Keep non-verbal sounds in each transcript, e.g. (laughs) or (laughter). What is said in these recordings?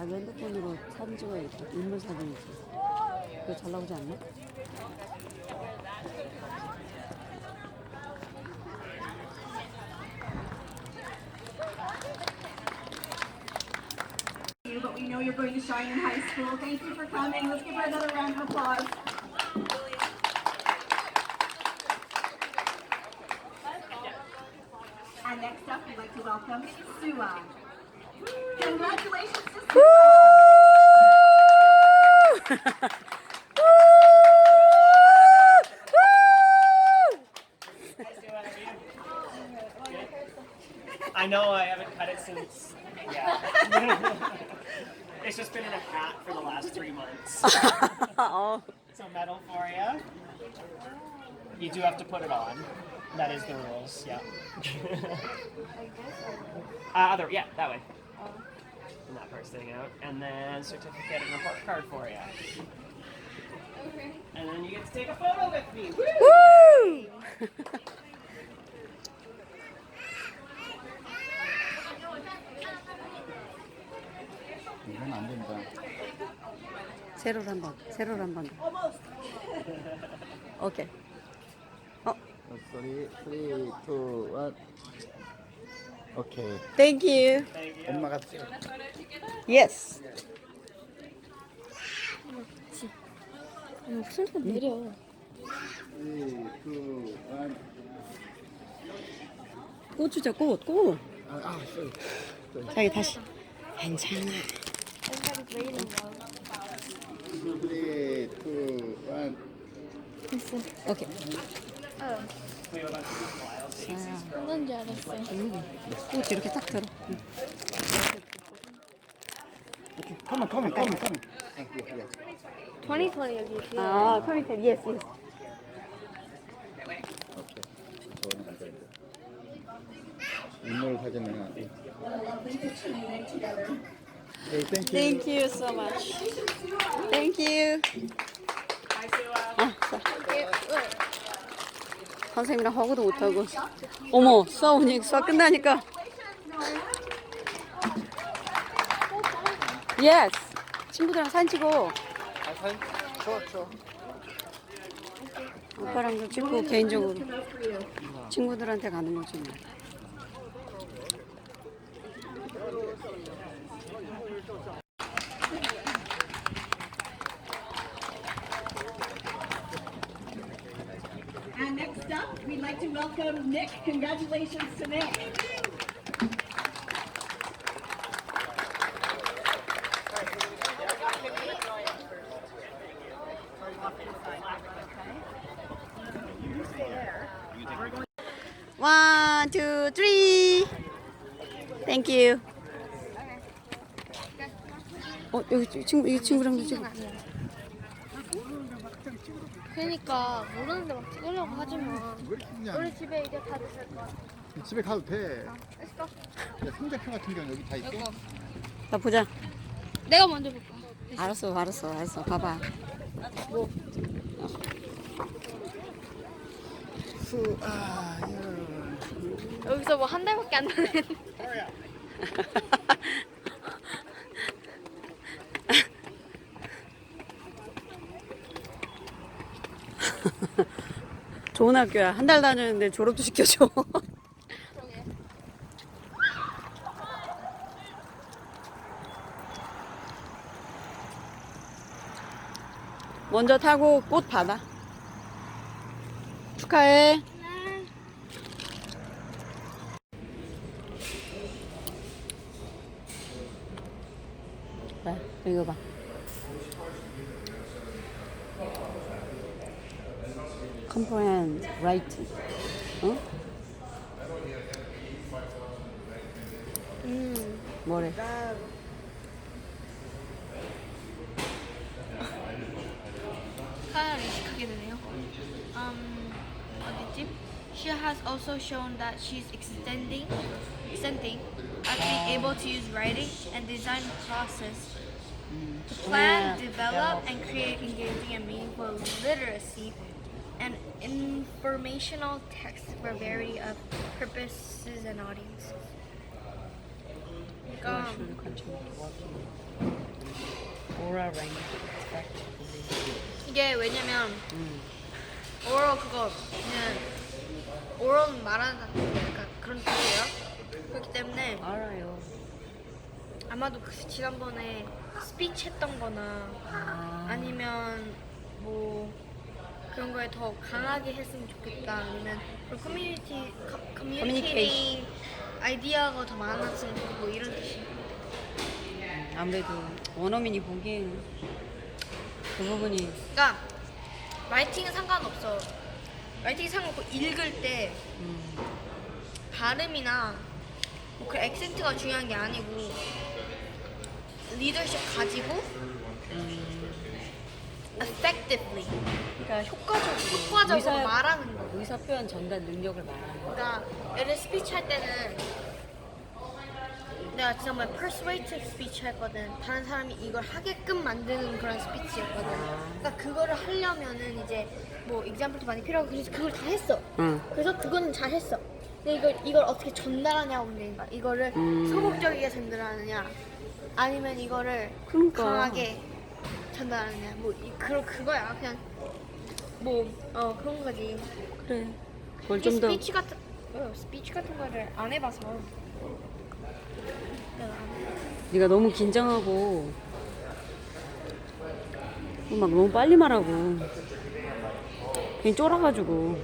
자기 핸드폰으로 사진 찍어야겠다. 인물 사진이지. 그거 잘 나오지 않나? I know I haven't cut it since. Yeah. (laughs) it's just been in a hat for the last three months. 어, (laughs) So medal for you. You do have to put it on. That is the rules. Yeah. (laughs) uh, other yeah, that way And that part sitting out, and then certificate and report card for you. And then you get to take a photo with me. Woo! 우! 이건 안 된다. 세로로 한 번, 세로로 한 번. 오케이. 어, 쓰리, 쓰리, 투, 원. 오케이. thank you. Thank you. 엄마가 찍어. Yes. 목소리가 내려. 쓰리, 투, 원. 꽃 주자, 꽃, 꽃. 아, 아, 쏘리. 자기 다시. 괜찮아. 투, 원. 됐어. 오케이. Files. 그건 줄 알았어. 꽃 이렇게 딱 들어. 응. 컴온, 컴온, 컴온, 컴온. 2020 여기 있어. 아, 커미터, yes, yes. 인물 안 돼. 네, 땡큐. Thank you so much. Thank you. 아, 자. 선생님이랑 허구도 못하고. 어머, 수학 오니 수학 끝나니까. Yes. 친구들이랑 사진 찍어. 아, 사진 좋아, 좋아. 오빠랑도 찍고 개인적으로 친구들한테 가는 거지. 뭐. we'd like to welcome Nick. Congratulations to Nick. One, two, three. Thank you. 어 여기 친구 이 친구랑도 찍어. 그러니까 모르는데 막 찍으려고 하지 마. 왜 이렇게 그냥 우리 집에 이제 다 됐을 거야. 집에 가도 돼. Go. 야, 상대편 같은 경우는 여기 다 있어. 자 보자. 내가 먼저 볼까? 알았어, 알았어, 알았어. 봐봐. 수, 아, 야. 여기서 뭐 한 달밖에 안 되는. (laughs) (laughs) 좋은 학교야. 한 달 다녔는데 졸업도 시켜줘. (laughs) 먼저 타고 꽃 받아. 축하해. 봐, 이거 봐. comprehend, right. 어? 음. 뭐래? 하나를 의식하게 되네요. Um, 어디지? She has also shown that she's extending, extending at being able to use writing and design process to plan, develop, and create engaging and meaningful literacy and informational text for variety of purposes and audiences. 그러니까. 이게 왜냐면 음. 오럴 그거 그냥 오럴 말하는 약간 그런 뜻이에요. 그렇기 때문에 알아요. 아마도 그 지난번에 스피치 했던 거나 아. 아니면 뭐 그런 거에 더 강하게 했으면 좋겠다. 아니면 그런 커뮤니티 커- 커뮤니케이팅 아이디어가 더 많았으면 좋겠고 이런 뜻이. 아무래도 원어민이 보기엔 그 부분이 그러니까 라이팅은 상관없어. 라이팅이 상관없고 읽을 때 음, 발음이나 뭐그 액센트가 중요한 게 아니고 리더십 가지고 음, effectively 그러니까 효과적으로 효과적으로 의사, 말하는 거 의사 표현 전달 능력을 말하는 거. 그러니까 예를 스피치 할 때는 내가 정말 persuasive 스피치 했거든. 다른 사람이 이걸 하게끔 만드는 그런 스피치였거든. 그러니까 그거를 하려면은 이제 뭐 example도 많이 필요하고 그래서 그걸 다 했어. 응. 그래서 그거는 잘 했어. 근데 이걸 이걸 어떻게 전달하냐고 문제인가. 이거를 음. 소극적이게 전달하느냐, 아니면 이거를 그러니까. 강하게 전달하느냐. 뭐 이, 그 그거야. 그냥 뭐 어 그런 거지. 그래. 이게 좀더 스피치 같은 어, 스피치 같은 거를 안 해봐서 내가 안- 네가 너무 긴장하고 막 너무 빨리 말하고 그냥 쫄아가지고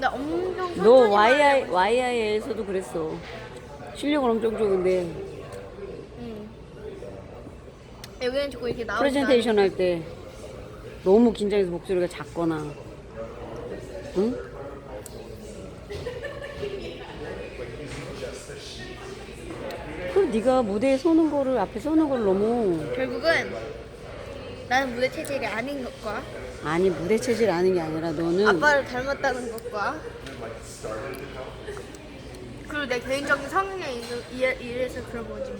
나 엄청 너 천천히 YI YI에서도 그랬어. 실력은 엄청 좋은데 응. 여기는 자꾸 이렇게 나오지 프레젠테이션 할 때 너무 긴장해서 목소리가 작거나 응? 그럼 네가 무대에 서는 거를 앞에 서는 걸 너무 결국은 나는 무대 체질이 아닌 것과 아니 무대 체질 아는 게 아니라 너는 아빠를 닮았다는 것과 그리고 내 개인적인 성향에 이래서 그런 거지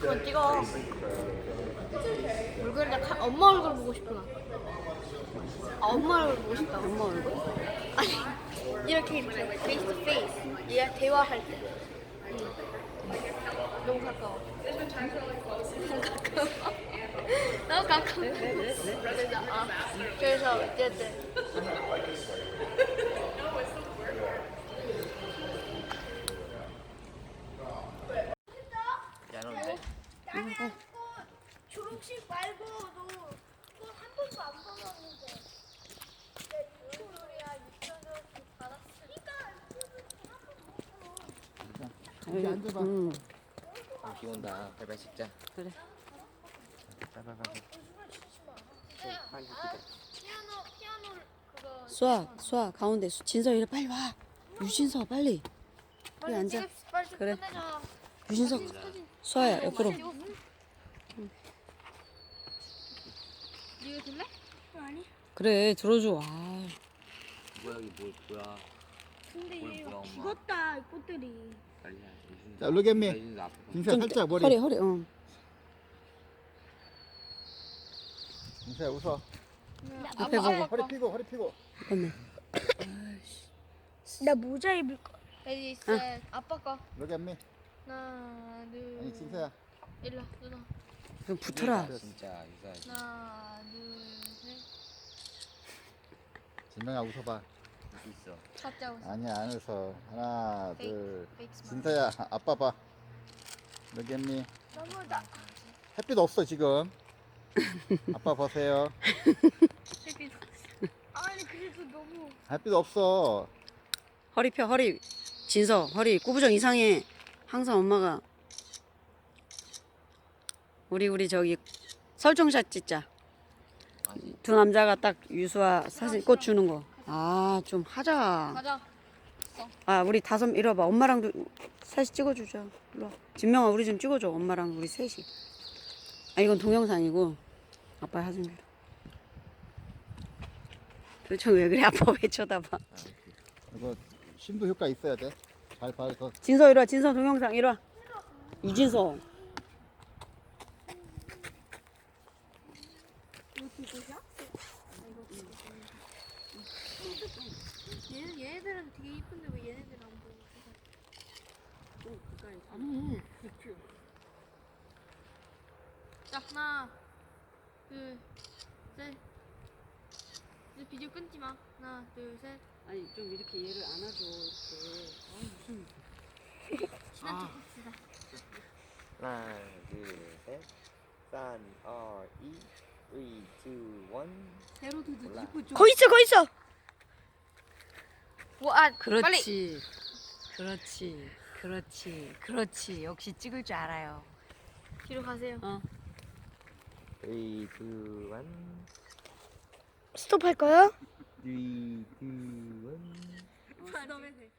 그건 찍어. 카- 엄마 얼굴 보고 싶구나. 아, 엄마 얼굴 보고 싶다. 엄마 얼굴? 아니 이렇게 이렇게 페이스 투 페이스 얘 대화할 때. 응. 너무 가까워. 너무 가까워. 너무 가까워. 그래서 아 그래서 어쨌든 졸업식 말고 너한 번도 안 받았는데 내 유튜브야 유튜브 받았으니까 여기 앉아봐. 응비 온다. 발발 찍자. 그래 빨빨빨. 피아노 피아노 그거 수아 수아 가운데 수- 진서 이리 빨리 와 유진서 빨리 빨리 앉아 찍읍- 빨리 좀 그래. 끝내자 유진서 수아야 옆으로 이거 들래? 그래 들어줘 아 뭐야 이게 뭐 뭐야? 근데 뭘 얘가 뭐야, 엄마. 죽었다 이 꽃들이. 자, look at me. 좀 살짝 머리. 허리 허리 어 진짜 웃어. 앞에 보고 허리 피고 허리 피고. 잠깐만 나 모자 입을 거 레디 셋 아빠 거 look at me. 하나 둘 아니 진짜야. 일로 와, 누나 좀 붙어라 진짜 유사. 하나 둘 셋 진동아 웃어봐. 여기 있어. 찾자 웃어 아니야 안 웃어. 하나 둘. 페이크 스마일. 진짜야 아빠 봐. look at me. 너무다 햇빛 없어 지금. 아빠 보세요. 아니 그래도 너무 햇빛 없어. 허리 펴 허리 진서 허리 꾸부정 이상해 항상 엄마가 우리 우리 저기 설정샷 찍자 아니 두 남자가 딱 유수아 사진 꽃 주는 거 아 좀 하자. 가자. 아 우리 다섯 이리 와봐. 엄마랑도 사진 찍어주자. 일로 와. 진명아 우리 좀 찍어줘. 엄마랑 우리 셋이. 아 이건 동영상이고. 아빠 사진 줘 도대체 왜 그래? 아빠 왜 쳐다봐? 이거 심도 효과 있어야 돼. 잘 봐서. 진서 이리 와. 진서 동영상 이리 와. 유진서 얘, 얘네들은 되게 이쁜데 왜 얘네들 안 보여 아니. 자 하나 둘 셋. 이제 비디오 끊지 마. 하나 둘 셋. 아니 좀 이렇게 얘를 안아줘 이렇게. 아, 무슨 친한 척 합시다. 하나, 둘, 셋. 산, 어, 이, three, two, one. 대로 두두 몰라. 입고 좀. 거기 있어 거기 있어 뭐아 빨리 그렇지. 그렇지. 그렇지. 그렇지. 역시 찍을 줄 알아요. 뒤로 가세요 three, two, one. 스톱할 거야? three, two, one. 어,